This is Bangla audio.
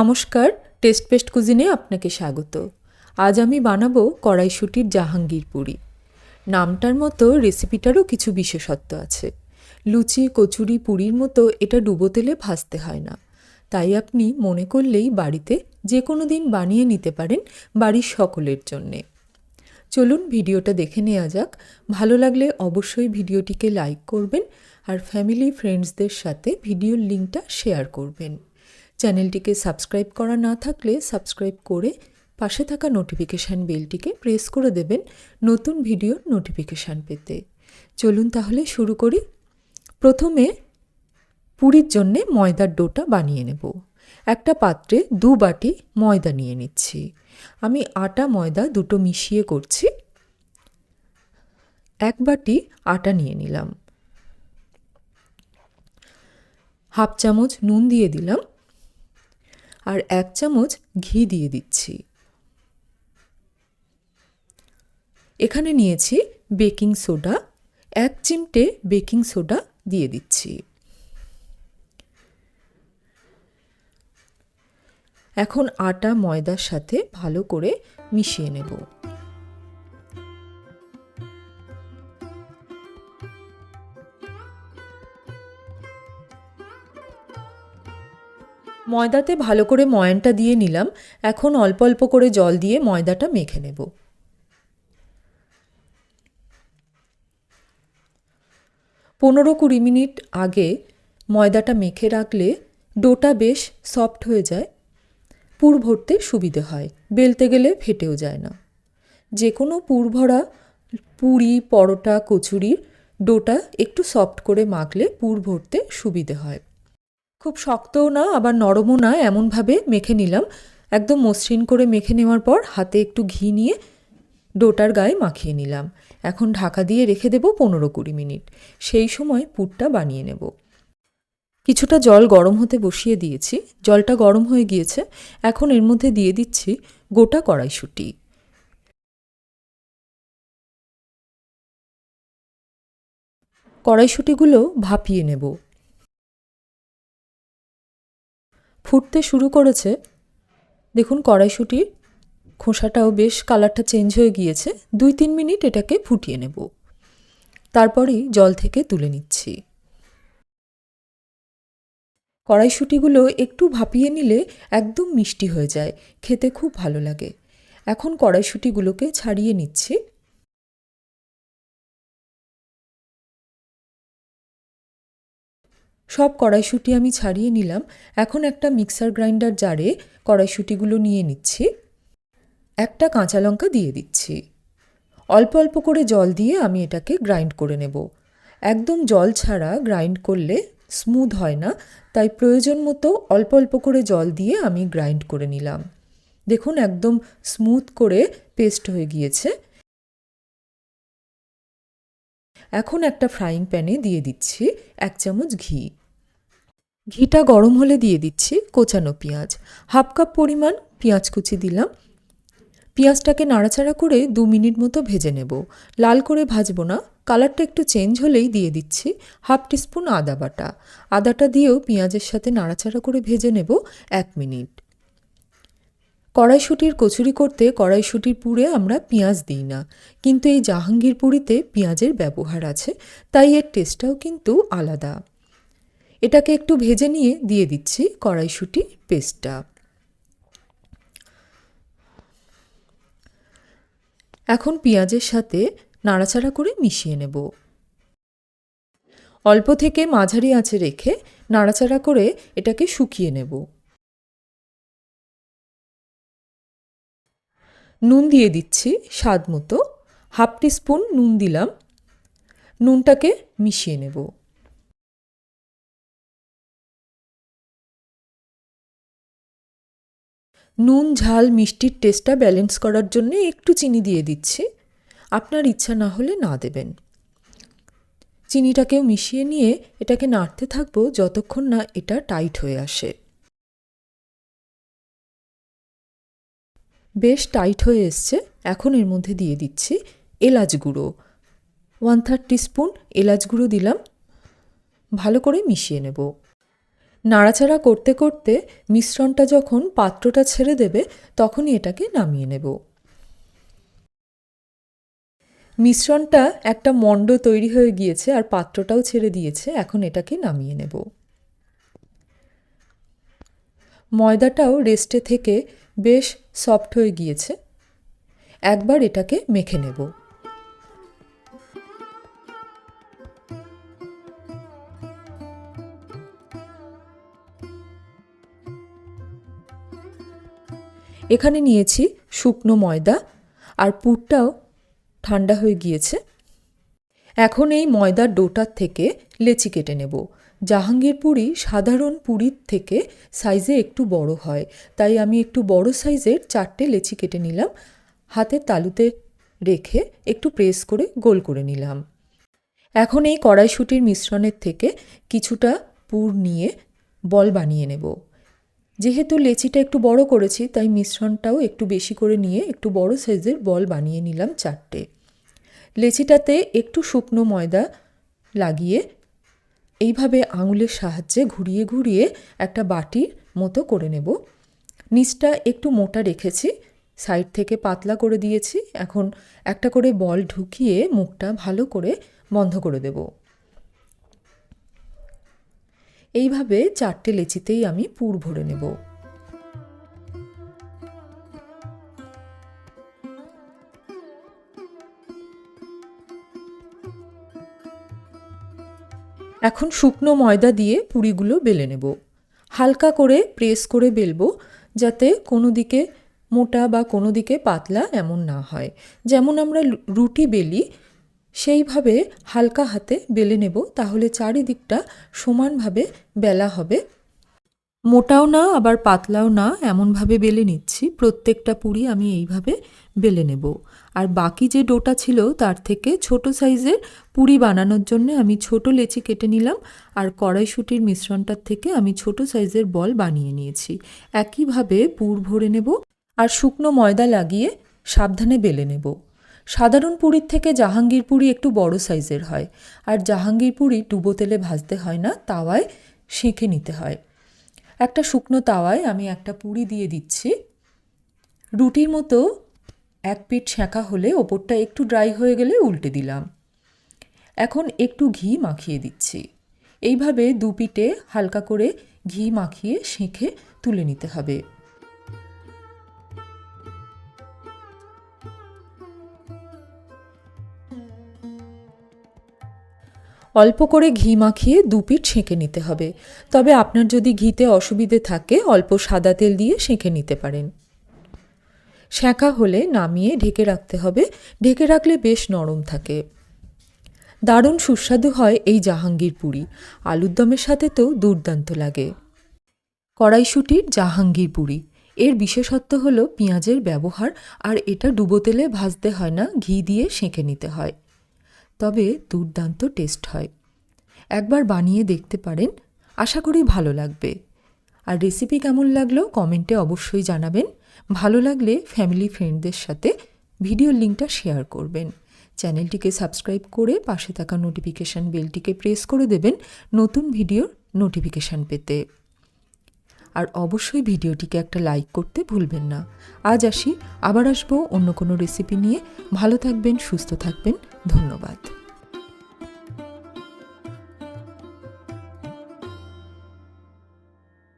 নমস্কার, টেস্ট পেস্ট কুজিনে আপনাকে স্বাগত। আজ আমি বানাবো কড়াইশুটির জাহাঙ্গীর পুরি নামটার মতো রেসিপিটারও কিছু বিশেষত্ব আছে। লুচি, কচুরি, পুরির মতো এটা ডুবো তেলে ভাজতে হয় না। তাই আপনি মনে করলেই বাড়িতে যে কোনো দিন বানিয়ে নিতে পারেন বাড়ির সকলের জন্যে। চলুন ভিডিওটা দেখে নেওয়া যাক। ভালো লাগলে অবশ্যই ভিডিওটিকে লাইক করবেন আর ফ্যামিলি, ফ্রেন্ডসদের সাথে ভিডিওর লিঙ্কটা শেয়ার করবেন। চ্যানেলটিকে সাবস্ক্রাইব করা না থাকলে সাবস্ক্রাইব করে পাশে থাকা নোটিফিকেশান বেলটিকে প্রেস করে দেবেন নতুন ভিডিওর নোটিফিকেশান পেতে। চলুন তাহলে শুরু করি। প্রথমে পুরীর জন্যে ময়দার ডোটা বানিয়ে নেব। একটা পাত্রে দু বাটি ময়দা নিয়ে নিচ্ছি। আমি আটা, ময়দা দুটো মিশিয়ে করছি। এক বাটি আটা নিয়ে নিলাম। হাফ চামচ নুন দিয়ে দিলাম। আর এক চামচ ঘি দিয়ে দিচ্ছি। এখানে নিয়েছি বেকিং সোডা, এক চিমটে বেকিং সোডা দিয়ে দিচ্ছি। এখন আটা, ময়দার সাথে ভালো করে মিশিয়ে নেব। ময়দাতে ভালো করে ময়ানটা দিয়ে নিলাম। এখন অল্প অল্প করে জল দিয়ে ময়দাটা মেখে নেব। পনেরো কুড়ি মিনিট আগে ময়দাটা মেখে রাখলে ডোটা বেশ সফট হয়ে যায়। পুর ভরতে সুবিধে হয়, বেলতে গেলে ফেটেও যায় না। যে কোনো পুর ভরা পুরি, পরোটা, কচুরির ডোটা একটু সফট করে মাখলে পুর ভরতে সুবিধে হয়। খুব শক্তও না, আবার নরমও না, এমনভাবে মেখে নিলাম। একদম মসৃণ করে মেখে নেওয়ার পর হাতে একটু ঘি নিয়ে ডোটার গায়ে মাখিয়ে নিলাম। এখন ঢাকা দিয়ে রেখে দেবো পনেরো কুড়ি মিনিট। সেই সময় পুরটা বানিয়ে নেব। কিছুটা জল গরম হতে বসিয়ে দিয়েছি। জলটা গরম হয়ে গিয়েছে। এখন এর মধ্যে দিয়ে দিচ্ছি গোটা কড়াইশুঁটি। কড়াইশুঁটিগুলো ভাপিয়ে নেব। ফুটতে শুরু করেছে। দেখুন কড়াইশুঁটির খোসাটাও বেশ কালারটা চেঞ্জ হয়ে গিয়েছে। দুই তিন মিনিট এটাকে ফুটিয়ে নেব। তারপরেই জল থেকে তুলে নিচ্ছি। কড়াইশুঁটিগুলো একটু ভাপিয়ে নিলে একদম মিষ্টি হয়ে যায়, খেতে খুব ভালো লাগে। এখন কড়াইশুঁটিগুলোকে ছাড়িয়ে নিচ্ছি। সব কড়াইশুঁটি আমি ছাড়িয়ে নিলাম। এখন একটা মিক্সার গ্রাইন্ডার জারে কড়াইশুঁটিগুলো নিয়ে নিচ্ছি। একটা কাঁচা লঙ্কা দিয়ে দিচ্ছি। অল্প অল্প করে জল দিয়ে আমি এটাকে গ্রাইন্ড করে নেব। একদম জল ছাড়া গ্রাইন্ড করলে স্মুথ হয় না, তাই প্রয়োজন মতো অল্প অল্প করে জল দিয়ে আমি গ্রাইন্ড করে নিলাম। দেখুন, একদম স্মুথ করে পেস্ট হয়ে গিয়েছে। এখন একটা ফ্রাইং প্যানে দিয়ে দিচ্ছি এক চামচ ঘি। ঘিটা গরম হলে দিয়ে দিচ্ছি কোচানো পেঁয়াজ। হাফ কাপ পরিমাণ পেঁয়াজ কুচি দিলাম। পেঁয়াজটাকে নাড়াচাড়া করে দু মিনিট মতো ভেজে নেব। লাল করে ভাজবো না। কালারটা একটু চেঞ্জ হলেই দিয়ে দিচ্ছি হাফ টিস্পুন আদা বাটা। আদাটা দিয়েও পেঁয়াজের সাথে নাড়াচাড়া করে ভেজে নেব এক মিনিট। কড়াইশুটির কচুরি করতে কড়াইশুটির পুরে আমরা পেঁয়াজ দিই না। কিন্তু এই জাহাঙ্গীর পুরিতে পেঁয়াজের ব্যবহার আছে, তাই এর টেস্টটাও কিন্তু আলাদা। এটাকে একটু ভেজে নিয়ে দিয়ে দিচ্ছি কড়াইশুটি পেস্টটা। এখন পেঁয়াজের সাথে নাড়াচাড়া করে মিশিয়ে নেব। অল্প থেকে মাঝারি আঁচে রেখে নাড়াচাড়া করে এটাকে শুকিয়ে নেব। নুন দিয়ে দিচ্ছি স্বাদ মতো। হাফ স্পুন নুন দিলাম। নুনটাকে মিশিয়ে নেব। নুন, ঝাল, মিষ্টির টেস্টটা ব্যালেন্স করার জন্য একটু চিনি দিয়ে দিচ্ছি। আপনার ইচ্ছা না হলে না দেবেন। চিনিটাকেও মিশিয়ে নিয়ে এটাকে নাড়তে থাকব যতক্ষণ না এটা টাইট হয়ে আসে। বেশ টাইট হয়ে এসছে। এখন এর মধ্যে দিয়ে দিচ্ছি এলাচ গুঁড়ো। ওয়ান থার্ড স্পুন এলাচ গুঁড়ো দিলাম। ভালো করে মিশিয়ে নেব। নাড়াচাড়া করতে করতে মিশ্রণটা যখন পাত্রটা ছেড়ে দেবে, তখনই এটাকে নামিয়ে নেব। মিশ্রণটা একটা মণ্ড তৈরি হয়ে গিয়েছে আর পাত্রটাও ছেড়ে দিয়েছে, এখন এটাকে নামিয়ে নেব। ময়দাটাও রেস্টে থেকে বেশ সফট হয়ে গিয়েছে। একবার এটাকে মেখে নেব। এখানে নিয়েছি শুকনো ময়দা, আর পুরটাও ঠান্ডা হয়ে গিয়েছে। এখন এই ময়দার ডোটার থেকে লেচি কেটে নেব। জাহাঙ্গীর পুরি সাধারণ পুরীর থেকে সাইজে একটু বড় হয়। তাই আমি একটু বড় সাইজের চারটে লেচি কেটে নিলাম। হাতের তালুতে রেখে একটু প্রেস করে গোল করে নিলাম। এখন এই কড়াইশুটির মিশ্রণের থেকে কিছুটা পুর নিয়ে বল বানিয়ে নেব। যেহেতু লেচিটা একটু বড় করেছি, তাই মিশ্রণটাও একটু বেশি করে নিয়ে একটু বড় সাইজের বল বানিয়ে নিলাম চারটে। লেচিটাতে একটু শুকনো ময়দা লাগিয়ে এইভাবে আঙুলের সাহায্যে ঘুরিয়ে ঘুরিয়ে একটা বাটির মতো করে নেব। নিচটা একটু মোটা রেখেছি, সাইড থেকে পাতলা করে দিয়েছি। এখন একটা করে বল ঢুকিয়ে মুখটা ভালো করে বন্ধ করে দেব। এইভাবে চারটে লেচিতেই আমি পুর ভরে নেব। এখন শুকনো ময়দা দিয়ে পুরিগুলো বেলে নেব। হালকা করে প্রেস করে বেলবো যাতে কোনো দিকে মোটা বা কোনো দিকে পাতলা এমন না হয়। যেমন আমরা রুটি বেলি, সেইভাবে হালকা হাতে বেলে নেব, তাহলে চারিদিকটা সমানভাবে বেলা হবে। মোটাও না, আবার পাতলাও না, এমনভাবে বেলে নিচ্ছি। প্রত্যেকটা পুরি আমি এইভাবে বেলে নেব। আর বাকি যে ডোটা ছিল, তার থেকে ছোট সাইজের পুরি বানানোর জন্য আমি ছোট লেচি কেটে নিলাম আর কড়াইশুটির মিশ্রণটার থেকে আমি ছোট সাইজের বল বানিয়ে নিয়েছি। একইভাবে পুর ভরে নেব আর শুকনো ময়দা লাগিয়ে সাবধানে বেলে নেব। সাধারণ পুরীর থেকে জাহাঙ্গীর পুরি একটু বড় সাইজের হয়। আর জাহাঙ্গীর পুরি ডুবো তেলে ভাজতে হয় না, তাওয়ায় সেঁকে নিতে হয়। একটা শুকনো তাওয়ায় আমি একটা পুরি দিয়ে দিচ্ছি। রুটির মতো এক পিঠ সেঁকা হলে ওপরটা একটু ড্রাই হয়ে গেলে উল্টে দিলাম। এখন একটু ঘি মাখিয়ে দিচ্ছি। এইভাবে দু পিঠে হালকা করে ঘি মাখিয়ে সেঁকে তুলে নিতে হবে। অল্প করে ঘি মাখিয়ে দু পিঠ সেঁকে নিতে হবে। তবে আপনার যদি ঘিতে অসুবিধে থাকে, অল্প সাদা তেল দিয়ে সেঁকে নিতে পারেন। সেঁকা হলে নামিয়ে ঢেকে রাখতে হবে। ঢেকে রাখলে বেশ নরম থাকে। দারুণ সুস্বাদু হয় এই জাহাঙ্গীর পুরি। আলুর দমের সাথে তো দুর্দান্ত লাগে। কড়াইশুটির জাহাঙ্গীর পুরি। এর বিশেষত্ব হলো, পেঁয়াজের ব্যবহার, আর এটা ডুবো তেলে ভাজতে হয় না, ঘি দিয়ে সেঁকে নিতে হয়। তবে দুর্দান্ত টেস্ট হয়। একবার বানিয়ে দেখতে পারেন, আশা করি ভালো লাগবে। আর রেসিপি কেমন লাগল কমেন্টে অবশ্যই জানাবেন। ভালো লাগলে ফ্যামিলি ফ্রেন্ডদের সাথে ভিডিওর লিঙ্কটা শেয়ার করবেন। চ্যানেলটিকে সাবস্ক্রাইব করে পাশে থাকা নোটিফিকেশান বেলটিকে প্রেস করে দেবেন নতুন ভিডিওর নোটিফিকেশান পেতে। আর অবশ্যই ভিডিওটিকে একটা লাইক করতে ভুলবেন না। আজ আসি, আবার আসব অন্য কোনো রেসিপি নিয়ে। ভালো থাকবেন, সুস্থ থাকবেন। ধন্যবাদ।